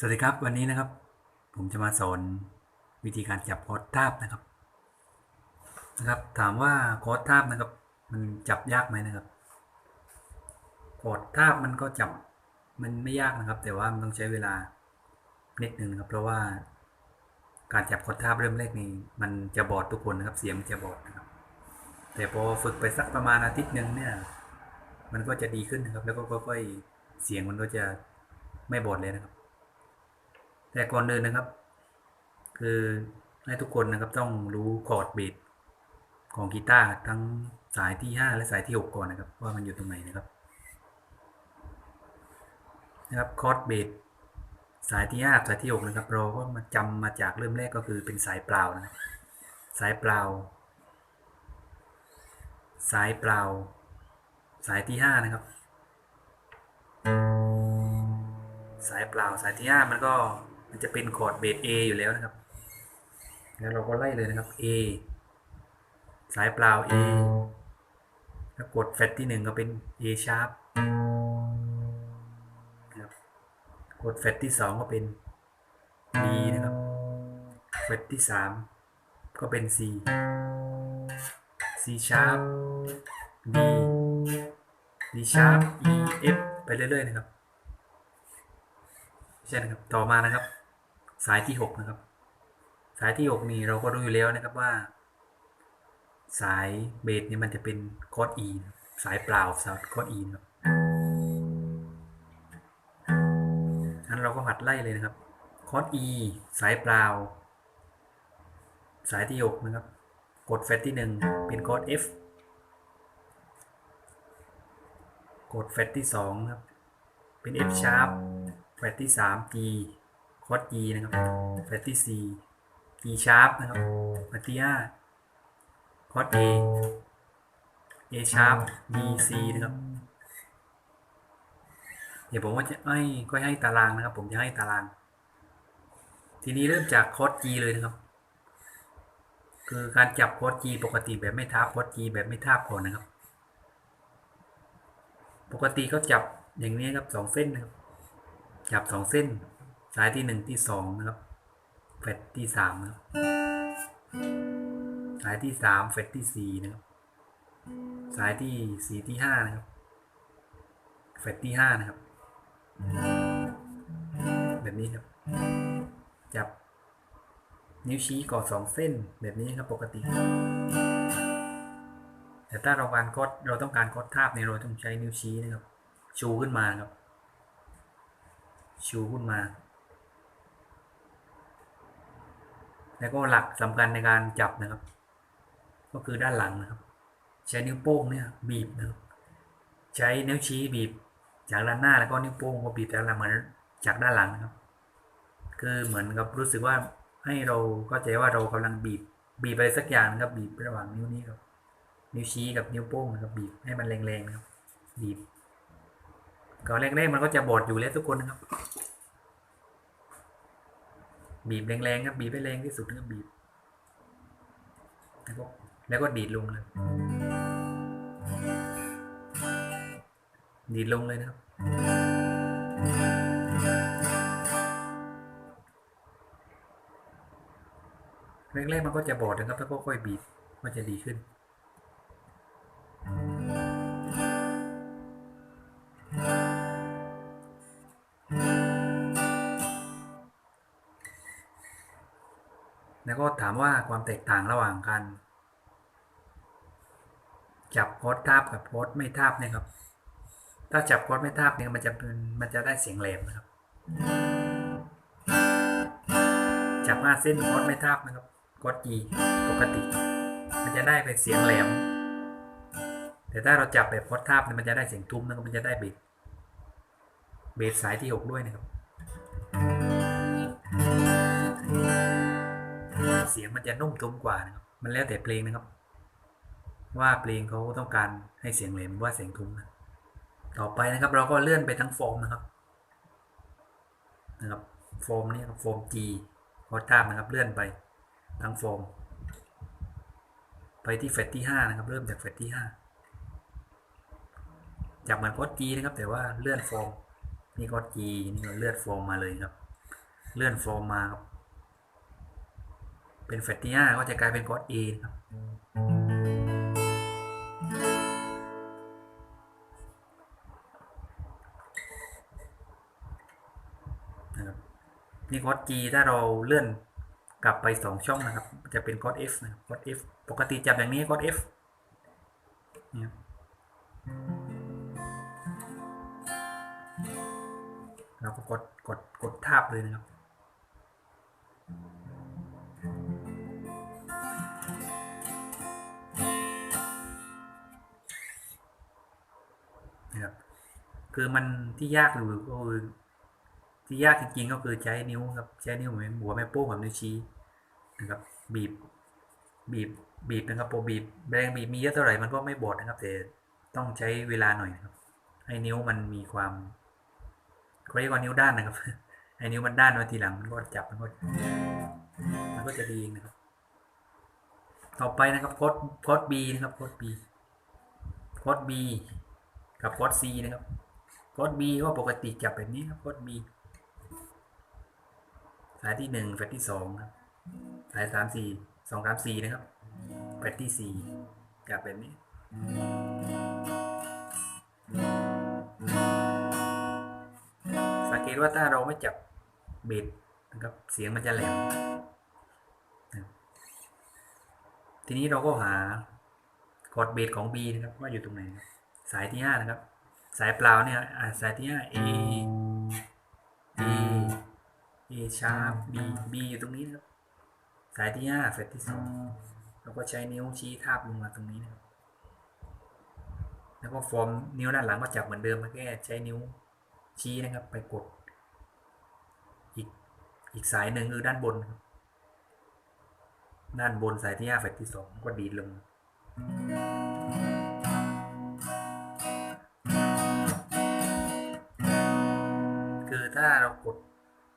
สวัสดีครับวันนี้นะครับ ผมจะมาสอนวิธีการจับคอร์ดทาบนะครับนะครับ ถามว่าคอร์ดทาบนะครับ มันจับยากไหมนะครับคอร์ดทาบมันก็จับมันไม่ยากนะครับ แต่ว่ามันต้องใช้เวลานิดนึงนะครับ เพราะว่าการจับคอร์ดทาบเริ่มแรกนี่มันจะบอดทุกคนนะครับ เสียงมันจะบอดนะครับ แต่พอฝึกไปสักประมาณอาทิตย์หนึ่งเนี่ย มันก็จะดีขึ้นนะครับ แล้วก็ค่อยๆเสียงมันก็จะไม่บอดเลยนะครับ แต่ก่อนอื่นนะครับ คือให้ทุกคนนะครับต้องรู้คอร์ดเบสของกีตาร์ทั้งสายที่ 5 และสายที่ 6 ก่อนนะครับ ว่ามันอยู่ตรงไหนนะครับนะครับคอร์ดเบสสายที่5สายที่ 6 นะครับ เราก็มาจำมาจากเริ่มแรกก็คือเป็นสายเปล่านะครับสายเปล่า สายเปล่า สายที่ 5 นะครับ สายเปล่าสายที่ 5 มันก็ มันจะเป็นคอร์ดเบส A อยู่แล้วนะครับ แล้วเราก็ไล่เลยนะครับ A สายเปล่า A แล้วกดแฟตที่1ก็เป็น A sharp นะครับ กดแฟตที่2ก็เป็น D นะครับ แฟตที่3ก็เป็น C C sharp D D sharp E F ไปเรื่อยๆนะครับ ใช่นะครับ ต่อมานะครับ สายที่6นะครับ สายที่6นี่เราก็รู้อยู่แล้วนะครับว่า สายเบสเนี่ยมันจะเป็นคอร์ด E สายเปล่าสายคอร์ด E ครับงั้นเราก็หัดไล่เลยนะครับคอร์ด E สายเปล่า สายที่6นะครับ กดแฟตที่1เป็นคอร์ด F กดแฟตที่2ครับ เป็น F sharp แฟตที่3 G คอร์ด E นะครับ แฟตที่4 G sharp นะครับ แฟตที่5คอร์ด A A sharp B C นะครับ เดี๋ยวผมว่าจะให้ก็ให้ตารางนะครับ ผมจะให้ตาราง ทีนี้เริ่มจากคอร์ด G เลยนะครับ คือการจับคอร์ด G ปกติแบบไม่ทับคอร์ด G แบบไม่ทับก่อนนะครับ ปกติก็จับอย่างนี้ครับสองเส้นนะครับ จับสองเส้น สายที่หนึ่งที่สองนะครับเฟตที่สามนะครับสายที่สามเฟตที่สี่นะครับ สายที่สี่ที่ห้านะครับ เฟตที่ห้านะครับ แบบนี้ครับ จับ นิ้วชี้ก่อสองเส้นแบบนี้ครับปกติ แต่ถ้าเราการกดเราต้องการกดทาบในยเราต้องใช้นิ้วชี้นะครับ ชูขึ้นมาครับ ชูขึ้นมา แล้วก็หลักสำคัญในการจับนะครับ ก็คือด้านหลังนะครับ ใช้นิ้วโป้งเนี่ยบีบนะครับใช้นิ้วชี้บีบจากด้านหน้าแล้วก็นิ้วโป้งก็บีบจากหลังเหมือนจากด้านหลังนะครับ คือเหมือนกับรู้สึกว่าให้เราก็ใจว่าเรากำลังบีบ บีบอะไรสักอย่างนะครับบีบระหว่างนิ้วนี้ครับ นิ้วชี้กับนิ้วโป้งนะครับบีบให้มันแรงๆนะครับ บีบ ก่อนแรกๆมันก็จะบอดอยู่แล้วทุกคนนะครับ บีบแรงๆครับบีบให้แรงที่สุดนะครับบีบ แล้วก็แล้วก็ดีดลงเลย ดีดลงเลยนะครับ แรกๆมันก็จะบอดนะครับแล้วก็ค่อยบีบมันจะดีขึ้น แล้วก็ถามว่าความแตกต่างระหว่างการจับโคอดทาบกับโคอดไม่ทาบเนี่ยครับ ถ้าจับโคอดไม่ทาบเนี่ยมันจะเป็นมันจะได้เสียงแหลมนะครับ จับห้าเส้นโคอดไม่ทาบนะครับโคอดจีปกติ มันจะได้เป็นเสียงแหลม แต่ถ้าเราจับแบบโคอดทาบเนี่ยมันจะได้เสียงทุ้มนะครับมันจะได้เบสเบสสายที่หกด้วยนะครับ เสียงมันจะนุ่มทุ้มกว่านะครับ มันแล้วแต่เพลงนะครับ ว่าเพลงเขาต้องการให้เสียงแหลมหรือว่าเสียงทุ้มนะต่อไปนะครับ เราก็เลื่อนไปทั้งโฟมนะครับ นะครับโฟมนี่ครับโฟม G คอร์ดทาบนะครับ เลื่อนไปทั้งโฟม ไปที่เฟตที่5นะครับ เริ่มจากเฟตที่ 5จับเหมือนคอร์ด G นะครับ แต่ว่าเลื่อนโฟมนี่คอร์ด G นี่เราเลื่อนโฟมมาเลยครับ เลื่อนฟอร์มมาครับ เป็นแฟตที่ห้าก็จะกลายเป็นคอด A นะครับนะครับนี่คอร์ด G ถ้าเราเลื่อนกลับไปสองช่องนะครับ จะเป็นคอร์ด F นะครับคอร์ด F ปกติจับอย่างนี้คอร์ด F เนี่ยครับเราก็กดกดกดทาบเลยนะครับนะครับ คือมันที่ยากอยู่ก็คือที่ยากจริงๆก็คือใช้นิ้วครับ ใช้นิ้วเหมือนหัวแม่โป้งกับนิ้วชี้นะครับ บีบ บีบ บีบนะครับพอบีบแรงบีบมีเยอะเท่าไหร่มันก็ไม่บอดนะครับแต่ต้องใช้เวลาหน่อยนะครับ ให้นิ้วมันมีความเขาเรียกว่านิ้วด้านนะครับให้นิ้วมันด้านไว้ทีหลังมันก็จับมันก็มันก็จะดีเองนะครับ ต่อไปนะครับโค้ดโค้ด B นะครับโค้ด B โค้ด B กับโค้ด C นะครับ ค้ด B ก็ปกติจับแบบนี้ครับโค้ด B สายที่หนึ่งแฟตที่สองครับ สายสามสี่สองสามสี่นะครับแฟตที่สี่จับแบบนี้ สังเกตว่าถ้าเราไม่จับเบสนะครับ เสียงมันจะแหลม ทีนี้เราก็หาคอร์ดเบสของ B นะครับว่าอยู่ตรงไหน สายที่ห้านะครับ สายเปล่าเนี่ยอ่าสายที่ห้า A A A sharp B B อยู่ตรงนี้นะครับสายที่ห้าเฟตที่สองเราก็ใช้นิ้วชี้ทาบลงมาตรงนี้นะครับแล้วก็ฟอร์มนิ้วด้านหลังก็จับเหมือนเดิมมาแค่ใช้นิ้วชี้นะครับ ไปกด อีกอีกสายหนึ่งคือด้านบนครับด้านบนสายที่ห้าเฟตที่สองก็ดีดลง คือถ้าเรากด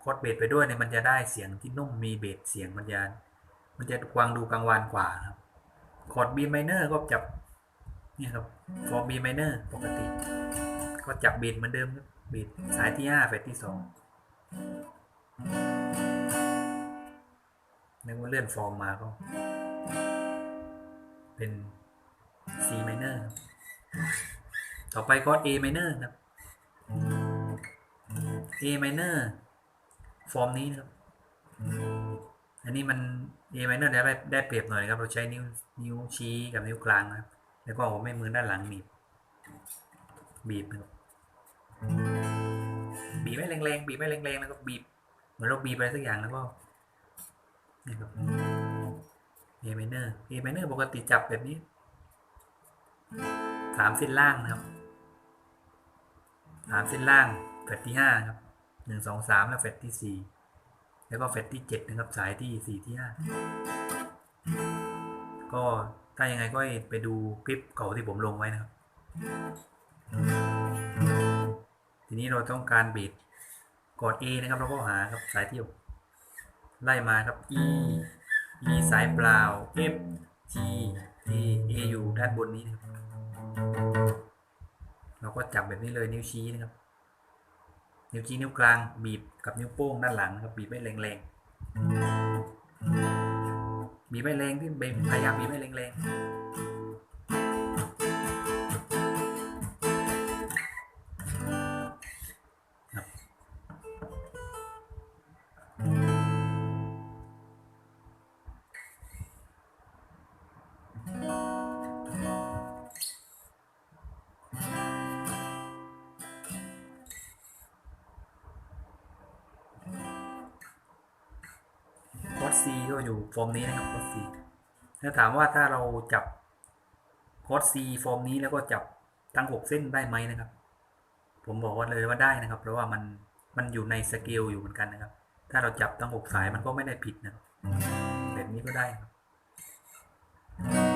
โคดเบสไปด้วยเนี่ยมันจะได้เสียงที่นุ่มมีเบสเสียงมันจะมันจะกวางดูกังวานกว่าครับคอร์ด B minor ก็จับเนี่ยครับ for B minor ปกติ ก็จับเบสเหมือนเดิมครับเบสสายที่ห้าเฟสที่สองแล้วก็เลื่อนฟอร์มมาก็ เป็น C minor ครับต่อไปคอร์ด A minor ครับ A minor ฟอร์มนี้นะครับอันนี้มัน A minor ได้ได้เปรียบหน่อยครับ เราใช้นิ้วนิ้วชี้กับนิ้วกลางนะครับ แล้วก็เอาไม่มือด้านหลังหนีบบีบนะครับบีบไม่แรงๆบีบไม่แรงๆแล้วก็บีบเหมือนเราบีบอะไรสักอย่างแล้วก็นี่ครับ A minor A minor ปกติจับแบบนี้สามเส้นล่างนะครับสามเส้นล่างแฟตที่ห้าครับ หนึ่งสองสามแล้วแฟตที่สี่แล้วก็แฟตที่เจ็ดนะครับสายที่สี่ที่ห้าก็ถ้ายังไงก็ไปดูคลิปเก่าที่ผมลงไว้นะครับ ทีนี้เราต้องการบีดกด A นะครับเราก็หาครับสายที่ไล่มาครับ E E สายเปล่า F G A A อยู่ด้านบนนี้นะครับ เราก็จับแบบนี้เลยนิ้วชี้นะครับ นิ้วชี้นิ้วกลางบีบกับนิ้วโป้งด้านหลังนะครับบีบไม่แรงๆบีบไม่แรงที่บีบพยายามบีบไม่แรงๆ โค้ด C ก็อยู่ฟอร์มนี้นะครับโค้ดซีถ้าถามว่าถ้าเราจับโค้ดซีฟอร์มนี้แล้วก็จับทั้ง6เส้นได้ไหมนะครับ ผมบอกว่าเลยว่าได้นะครับ เพราะว่ามันมันอยู่ในสเกลอยู่เหมือนกันนะครับ ถ้าเราจับทั้ง6สายมันก็ไม่ได้ผิดนะครับแบบนี้ก็ได้ครับ